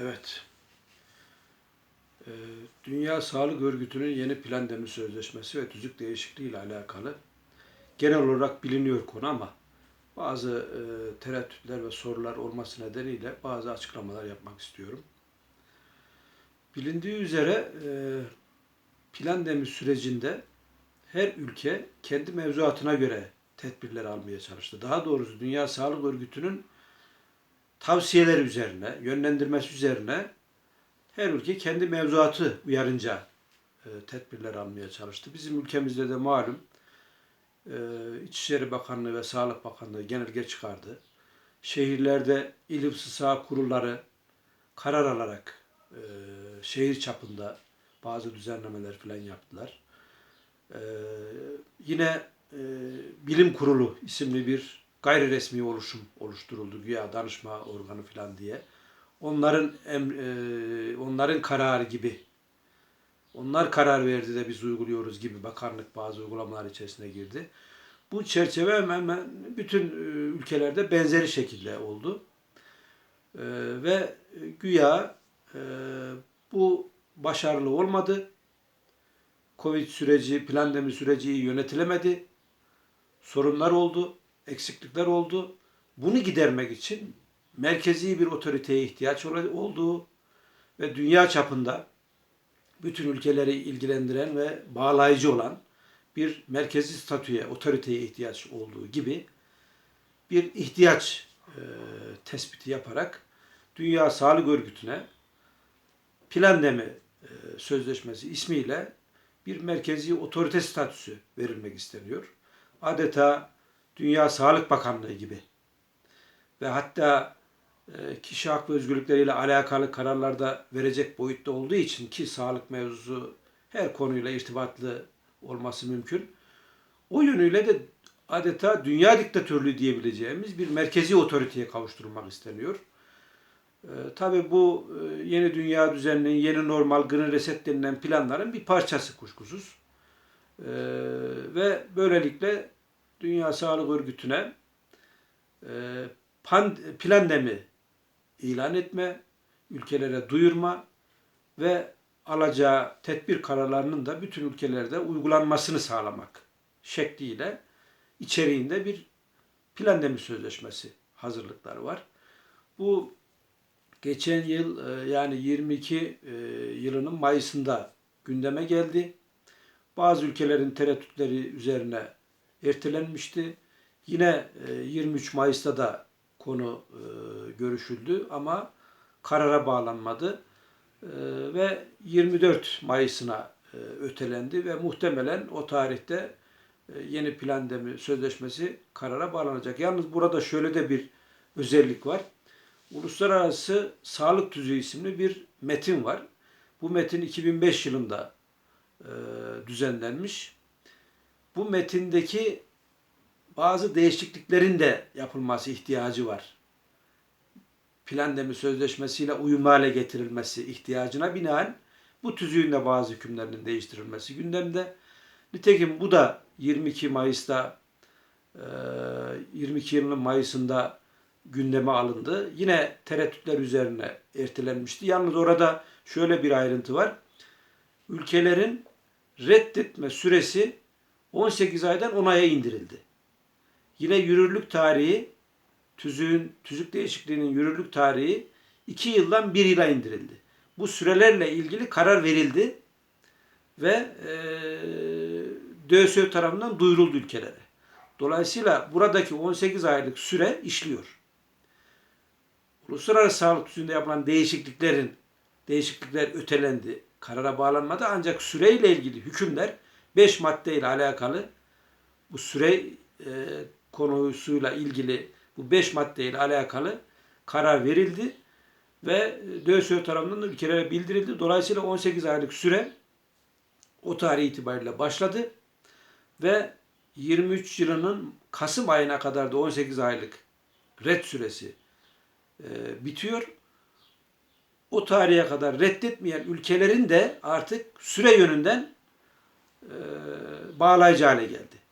Evet. Ee, Dünya Sağlık Örgütü'nün yeni plan demir sözleşmesi ve tüzük değişikliği ile alakalı genel olarak biliniyor konu ama bazı e, tereddütler ve sorular olması nedeniyle bazı açıklamalar yapmak istiyorum. Bilindiği üzere e, plan demir sürecinde her ülke kendi mevzuatına göre tedbirler almaya çalıştı. Daha doğrusu Dünya Sağlık Örgütü'nün tavsiyeleri üzerine, yönlendirmesi üzerine her ülke kendi mevzuatı uyarınca e, tedbirler almaya çalıştı. Bizim ülkemizde de malum e, İçişleri Bakanlığı ve Sağlık Bakanlığı genelge çıkardı. Şehirlerde il hıfzı sağ kurulları karar alarak e, şehir çapında bazı düzenlemeler falan yaptılar. E, yine e, Bilim Kurulu isimli bir gayri resmi oluşum oluşturuldu güya danışma organı falan diye. Onların em, e, onların kararı gibi onlar karar verdi de biz uyguluyoruz gibi bakanlık bazı uygulamalar içerisine girdi. Bu çerçeve hemen hemen bütün e, ülkelerde benzeri şekilde oldu. E, ve güya e, bu başarılı olmadı. Covid süreci, pandemi süreci yönetilemedi. Sorunlar oldu, eksiklikler oldu. Bunu gidermek için merkezi bir otoriteye ihtiyaç olduğu ve dünya çapında bütün ülkeleri ilgilendiren ve bağlayıcı olan bir merkezi statüye, otoriteye ihtiyaç olduğu gibi bir ihtiyaç e, tespiti yaparak Dünya Sağlık Örgütü'ne Plandemi e, Sözleşmesi ismiyle bir merkezi otorite statüsü verilmek isteniyor. Adeta Dünya Sağlık Bakanlığı gibi ve hatta e, kişi hak ve özgürlükleriyle alakalı kararlarda verecek boyutta olduğu için ki sağlık mevzusu her konuyla irtibatlı olması mümkün. O yönüyle de adeta dünya diktatörlüğü diyebileceğimiz bir merkezi otoriteye kavuşturulmak isteniyor. E, Tabi bu e, yeni dünya düzeninin, yeni normal, green reset denilen planların bir parçası kuşkusuz. E, ve böylelikle Dünya Sağlık Örgütü'ne e, pan, plandemi ilan etme, ülkelere duyurma ve alacağı tedbir kararlarının da bütün ülkelerde uygulanmasını sağlamak şekliyle içeriğinde bir plandemi sözleşmesi hazırlıkları var. Bu geçen yıl e, yani 22 e, yılının Mayıs'ında gündeme geldi. Bazı ülkelerin tereddütleri üzerine ertelenmişti. Yine 23 Mayıs'ta da konu e, görüşüldü ama karara bağlanmadı e, ve 24 Mayıs'ına e, ötelendi ve muhtemelen o tarihte e, yeni plandemi sözleşmesi karara bağlanacak. Yalnız burada şöyle de bir özellik var. Uluslararası Sağlık Tüzüğü isimli bir metin var. Bu metin 2005 yılında e, düzenlenmiş. Bu metindeki bazı değişikliklerin de yapılması ihtiyacı var. Plandemi sözleşmesiyle uyumlu hale getirilmesi ihtiyacına binaen bu tüzüğün de bazı hükümlerinin değiştirilmesi gündemde. Nitekim bu da 22 Mayıs'ta 22 yılının Mayıs'ında gündeme alındı. Yine tereddütler üzerine ertelenmişti. Yalnız orada şöyle bir ayrıntı var. Ülkelerin reddetme süresi 18 aydan 10 aya indirildi. Yine yürürlük tarihi, tüzüğün, tüzük değişikliğinin yürürlük tarihi 2 yıldan 1 yıla indirildi. Bu sürelerle ilgili karar verildi ve e, DÖSÖ tarafından duyuruldu ülkelere. Dolayısıyla buradaki 18 aylık süre işliyor. Uluslararası sağlık tüzüğünde yapılan değişikliklerin değişiklikler ötelendi, karara bağlanmadı ancak süreyle ilgili hükümler 5 maddeyle alakalı bu süre e, konusuyla ilgili bu 5 maddeyle alakalı karar verildi ve DÖSÖ tarafından da ülkelere bildirildi. Dolayısıyla 18 aylık süre o tarih itibariyle başladı ve 23 yılının Kasım ayına kadar da 18 aylık red süresi e, bitiyor. O tarihe kadar reddetmeyen ülkelerin de artık süre yönünden bağlayıcı hale geldi.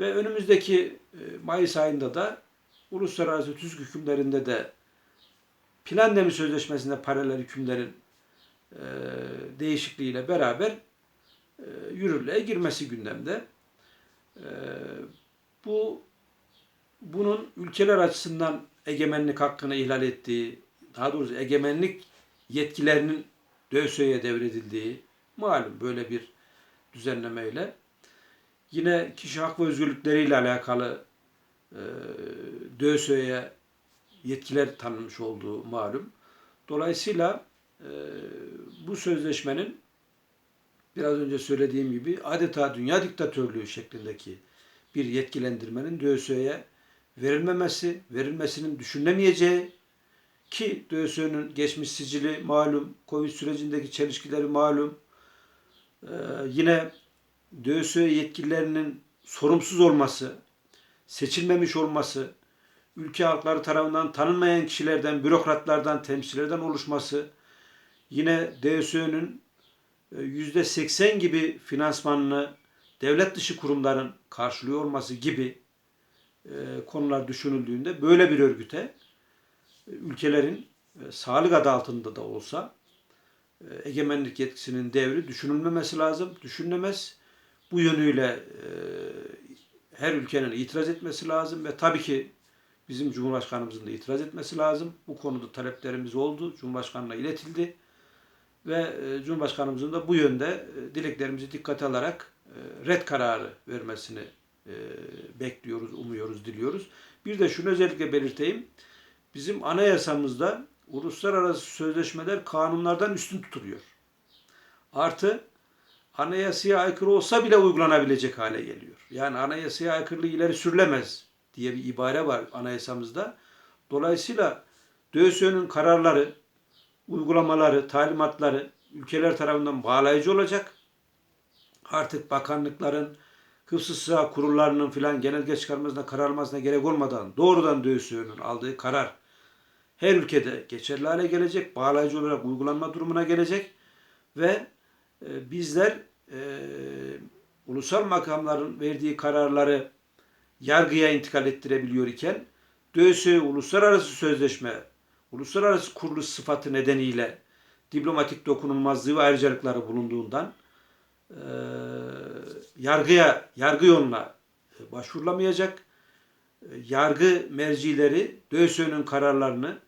Ve önümüzdeki e, Mayıs ayında da uluslararası tüzük hükümlerinde de Plan demir sözleşmesinde paralel hükümlerin e, değişikliğiyle beraber e, yürürlüğe girmesi gündemde. Bu bunun ülkeler açısından egemenlik hakkını ihlal ettiği, daha doğrusu egemenlik yetkilerinin DÖSÖ'ye devredildiği malum böyle bir düzenlemeyle. Yine kişi hak ve özgürlükleriyle alakalı e, DÖSÖ'ye yetkiler tanınmış olduğu malum. Dolayısıyla e, bu sözleşmenin biraz önce söylediğim gibi adeta dünya diktatörlüğü şeklindeki bir yetkilendirmenin DÖSÖ'ye verilmemesi, verilmesinin düşünülemeyeceği ki DÖSÖ'nün geçmiş sicili malum, Covid sürecindeki çelişkileri malum, ee, yine DÖSÖ yetkililerinin sorumsuz olması, seçilmemiş olması, ülke halkları tarafından tanınmayan kişilerden, bürokratlardan, temsilcilerden oluşması, yine DSÖ'nün yüzde 80 gibi finansmanını devlet dışı kurumların karşılıyor olması gibi e, konular düşünüldüğünde böyle bir örgüte e, ülkelerin e, sağlık adı altında da olsa egemenlik yetkisinin devri düşünülmemesi lazım. Düşünülemez. Bu yönüyle her ülkenin itiraz etmesi lazım ve tabii ki bizim Cumhurbaşkanımızın da itiraz etmesi lazım. Bu konuda taleplerimiz oldu. Cumhurbaşkanına iletildi. Ve Cumhurbaşkanımızın da bu yönde dileklerimizi dikkate alarak red kararı vermesini bekliyoruz, umuyoruz, diliyoruz. Bir de şunu özellikle belirteyim. Bizim anayasamızda uluslararası sözleşmeler kanunlardan üstün tutuluyor. Artı anayasaya aykırı olsa bile uygulanabilecek hale geliyor. Yani anayasaya aykırılığı ileri sürülemez diye bir ibare var anayasamızda. Dolayısıyla DÖSÖ'nün kararları, uygulamaları, talimatları ülkeler tarafından bağlayıcı olacak. Artık bakanlıkların, hıfzı sıha kurullarının filan genelge çıkarmasına, karar almasına gerek olmadan doğrudan DÖSÖ'nün aldığı karar her ülkede geçerli hale gelecek, bağlayıcı olarak uygulanma durumuna gelecek ve e, bizler e, ulusal makamların verdiği kararları yargıya intikal ettirebiliyor iken DÖSÖ uluslararası sözleşme, uluslararası kuruluş sıfatı nedeniyle diplomatik dokunulmazlığı ve ayrıcalıkları bulunduğundan e, yargıya, yargı yoluna başvurulamayacak. E, yargı mercileri DÖSÖ'nün kararlarını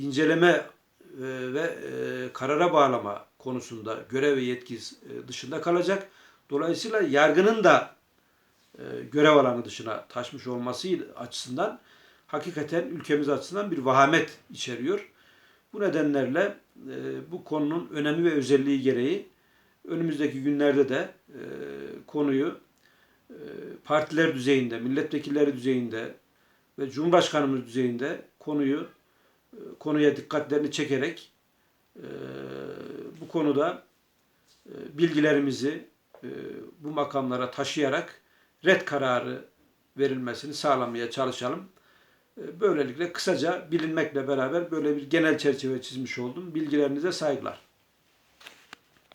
inceleme e, ve e, karara bağlama konusunda görev ve yetki e, dışında kalacak. Dolayısıyla yargının da görev alanı dışına taşmış olması açısından hakikaten ülkemiz açısından bir vahamet içeriyor. Bu nedenlerle bu konunun önemi ve özelliği gereği önümüzdeki günlerde de konuyu partiler düzeyinde, milletvekilleri düzeyinde ve Cumhurbaşkanımız düzeyinde konuyu konuya dikkatlerini çekerek e, bu konuda e, bilgilerimizi e, bu makamlara taşıyarak red kararı verilmesini sağlamaya çalışalım. Böylelikle kısaca bilinmekle beraber böyle bir genel çerçeve çizmiş oldum. Bilgilerinize saygılar.